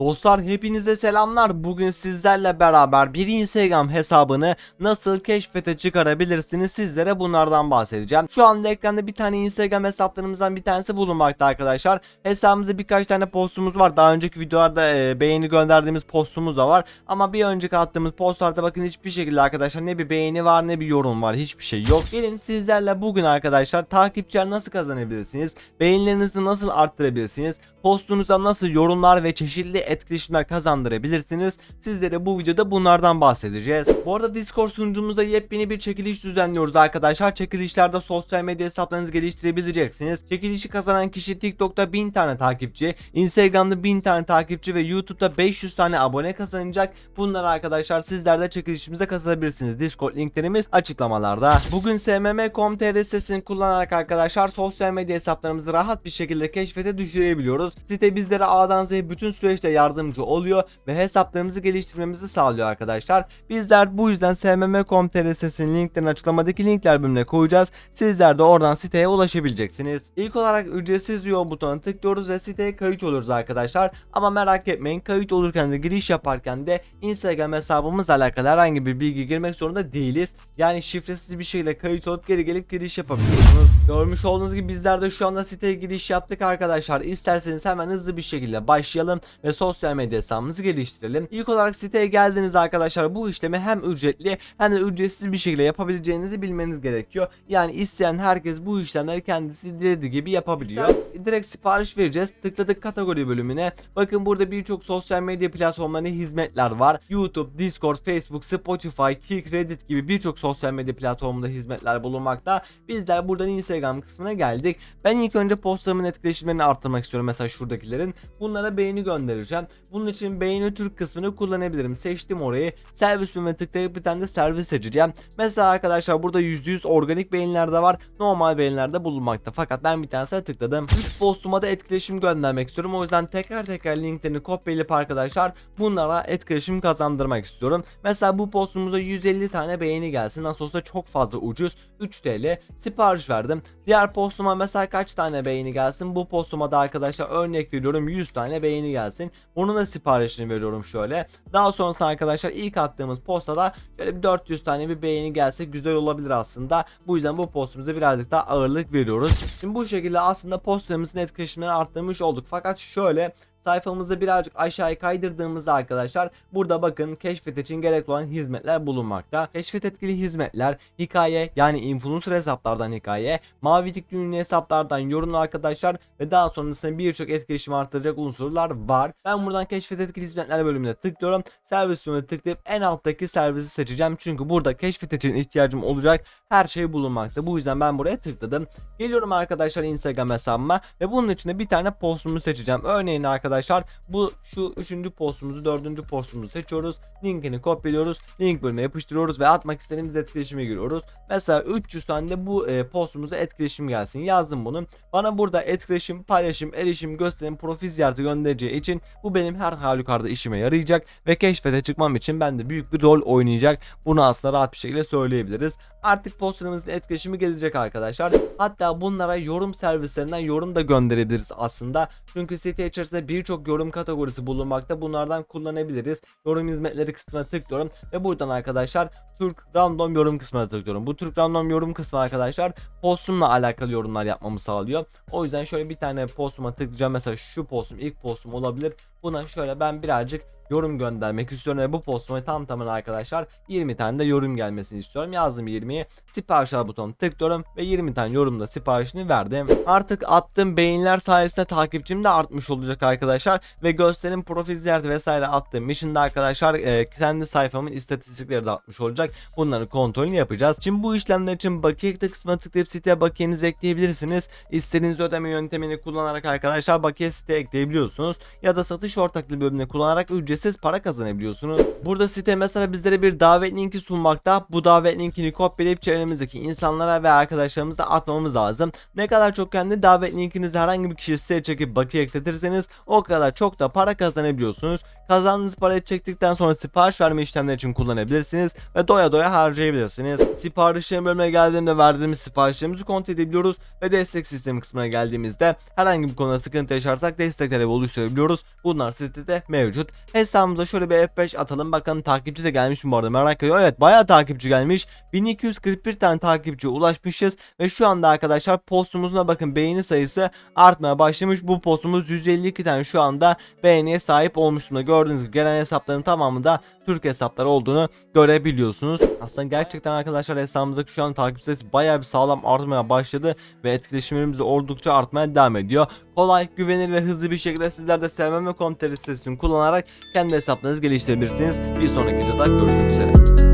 Dostlar hepinize selamlar. Bugün sizlerle beraber bir Instagram hesabını nasıl keşfete çıkarabilirsiniz sizlere bunlardan bahsedeceğim. Şu anda ekranda bir tane Instagram hesaplarımızdan bir tanesi bulunmakta arkadaşlar. Hesabımızda birkaç tane postumuz var. Daha önceki videolarda e, beğeni gönderdiğimiz postumuz da var. Ama bir önceki attığımız postlarda bakın hiçbir şekilde arkadaşlar ne bir beğeni var ne bir yorum var. Hiçbir şey yok. Gelin sizlerle bugün arkadaşlar takipçiler nasıl kazanabilirsiniz? Beğenilerinizi nasıl arttırabilirsiniz? Postunuza nasıl yorumlar ve çeşitli etkileşimler kazandırabilirsiniz. Sizlere bu videoda bunlardan bahsedeceğiz. Bu arada Discord sunucumuzda yepyeni bir çekiliş düzenliyoruz arkadaşlar. Çekilişlerde sosyal medya hesaplarınızı geliştirebileceksiniz. Çekilişi kazanan kişi TikTok'ta 1000 tane takipçi, Instagram'da 1000 tane takipçi ve YouTube'da 500 tane abone kazanacak. Bunlar arkadaşlar sizler de çekilişimize katılabilirsiniz. Discord linklerimiz açıklamalarda. Bugün smm.com.tr sitesini kullanarak arkadaşlar sosyal medya hesaplarımızı rahat bir şekilde keşfete düşürebiliyoruz. Site bizlere A'dan Z'ye bütün süreçte yardımcı oluyor ve hesaplarımızı geliştirmemizi sağlıyor arkadaşlar. Bizler bu yüzden smm.com.tr sitesinin linklerini açıklamadaki linkler bölümüne koyacağız. Sizler de oradan siteye ulaşabileceksiniz. İlk olarak ücretsiz üye butonuna tıklıyoruz ve siteye kayıt oluyoruz arkadaşlar. Ama merak etmeyin kayıt olurken de giriş yaparken de Instagram hesabımızla alakalı herhangi bir bilgi girmek zorunda değiliz. Yani şifresiz bir şekilde kayıt olup geri gelip giriş yapabiliyorsunuz. Görmüş olduğunuz gibi bizler de şu anda siteye giriş yaptık arkadaşlar. İsterseniz hemen hızlı bir şekilde başlayalım ve sosyal medya hesabımızı geliştirelim. İlk olarak siteye geldiğiniz arkadaşlar bu işlemi hem ücretli hem de ücretsiz bir şekilde yapabileceğinizi bilmeniz gerekiyor. Yani isteyen herkes bu işlemleri kendisi dilediği gibi yapabiliyor. Direkt sipariş vereceğiz. Tıkladık kategori bölümüne. Bakın burada birçok sosyal medya platformlarında hizmetler var. YouTube, Discord, Facebook, Spotify, Kik, Reddit gibi birçok sosyal medya platformunda hizmetler bulunmakta. Bizler buradan Instagram kısmına geldik. Ben ilk önce postlarımın etkileşimlerini arttırmak istiyorum mesela şuradakilerin. Bunlara beğeni göndereceğim. Bunun için beğeni Türk kısmını kullanabilirim. Seçtim orayı. Servis bölümüne tıklayıp bir tane de servis seçeceğim. Mesela arkadaşlar burada %100 organik beğeniler de var. Normal beğeniler de bulunmakta. Fakat ben bir tanesine tıkladım. 3 postuma da etkileşim göndermek istiyorum. O yüzden tekrar tekrar linklerini kopyalayıp arkadaşlar bunlara etkileşim kazandırmak istiyorum. Mesela bu postumuza 150 tane beğeni gelsin. Nasıl olsa çok fazla ucuz. 3 TL sipariş verdim. Diğer postuma mesela kaç tane beğeni gelsin? Bu postuma da arkadaşlar örnek veriyorum 100 tane beğeni gelsin. Bunun da siparişini veriyorum şöyle. Daha sonrasında arkadaşlar ilk attığımız postada şöyle bir 400 tane bir beğeni gelse güzel olabilir aslında. Bu yüzden bu postumuza birazcık daha ağırlık veriyoruz. Şimdi bu şekilde aslında postlarımızın etkileşimlerini arttırmış olduk. Fakat şöyle sayfamızı birazcık aşağıya kaydırdığımızda arkadaşlar burada bakın keşfet için gerekli olan hizmetler bulunmakta. Keşfet etkili hizmetler, hikaye yani influencer hesaplardan hikaye, mavi tikli ünlü hesaplardan yorumlu arkadaşlar ve daha sonrasında birçok etkileşim arttıracak unsurlar var. Ben buradan keşfet etkili hizmetler bölümüne tıklıyorum. Servis bölümüne tıklayıp en alttaki servisi seçeceğim. Çünkü burada keşfet için ihtiyacım olacak her şey bulunmakta. Bu yüzden ben buraya tıkladım. Geliyorum arkadaşlar Instagram hesabıma ve bunun içinde bir tane postumu seçeceğim. Örneğin arkadaşlar bu şu üçüncü postumuzu dördüncü postumuzu seçiyoruz. Linkini kopyalıyoruz. Link bölümüne yapıştırıyoruz ve atmak istediğimiz etkileşime giriyoruz. Mesela 300 tane de bu e, postumuza etkileşim gelsin. Yazdım bunu. Bana burada etkileşim, paylaşım, erişim, gösterim, profil ziyareti göndereceği için bu benim her halükarda işime yarayacak ve keşfete çıkmam için bende büyük bir rol oynayacak. Bunu aslında rahat bir şekilde söyleyebiliriz. Artık postlarımızın etkileşimi gelecek arkadaşlar. Hatta bunlara yorum servislerinden yorum da gönderebiliriz aslında. Çünkü site içerisinde birçok yorum kategorisi bulunmakta. Bunlardan kullanabiliriz. Yorum hizmetleri kısmına tıklıyorum ve buradan arkadaşlar Türk random yorum kısmına tıklıyorum. Bu Türk random yorum kısmı arkadaşlar postumla alakalı yorumlar yapmamı sağlıyor. O yüzden şöyle bir tane postuma tıklayacağım. Mesela şu postum ilk postum olabilir. Buna şöyle ben birazcık yorum göndermek istiyorum ve bu postuma tam tamına arkadaşlar 20 tane de yorum gelmesini istiyorum. Yazdım 20'yi. Sipariş al butonu tıklıyorum ve 20 tane yorumda siparişini verdim. Artık attığım beğeniler sayesinde takipçim de artmış olacak arkadaşlar ve gösterim profil ziyareti vesaire attığım de arkadaşlar e, kendi sayfamın istatistikleri de artmış olacak. Bunların kontrolünü yapacağız. Şimdi bu işlemler için bakiye kısmına tıklayıp siteye bakiyenizi ekleyebilirsiniz. İstediğiniz ödeme yöntemini kullanarak arkadaşlar bakiye siteye ekleyebiliyorsunuz ya da satış ortaklığı bölümünü kullanarak ücretsiz para kazanabiliyorsunuz. Burada site mesela bizlere bir davet linki sunmakta. Bu davet linkini kopyalayıp çevremizdeki insanlara ve arkadaşlarımıza atmamız lazım. Ne kadar çok kendi davet linkinizi herhangi bir kişi siteye çekip bakiye ekletirseniz o kadar çok da para kazanabiliyorsunuz. Kazandığınız parayı çektikten sonra sipariş verme işlemleri için kullanabilirsiniz ve doya doya harcayabilirsiniz. Siparişlerin bölümüne geldiğimde verdiğimiz siparişlerimizi kontrol edebiliyoruz ve destek sistemi kısmına geldiğimizde herhangi bir konuda sıkıntı yaşarsak destek talebi oluşturabiliyoruz. Bundan Bunlar sitede mevcut. Hesabımıza şöyle bir F5 atalım. Bakın takipçi de gelmiş mi bu arada merak ediyorum. Evet bayağı takipçi gelmiş. 1241 tane takipçiye ulaşmışız. Ve şu anda arkadaşlar postumuzuna bakın beğeni sayısı artmaya başlamış. Bu postumuz 152 tane şu anda beğeniye sahip olmuş durumda. Gördüğünüz gibi gelen hesapların tamamı da Türk hesapları olduğunu görebiliyorsunuz. Aslında gerçekten arkadaşlar hesabımızdaki şu an takip sayısı bayağı bir sağlam artmaya başladı ve etkileşimlerimiz oldukça artmaya devam ediyor. Kolay, güvenilir ve hızlı bir şekilde sizler de sevmem ve komuter sitesini kullanarak kendi hesaplarınızı geliştirebilirsiniz. Bir sonraki videoda görüşmek üzere.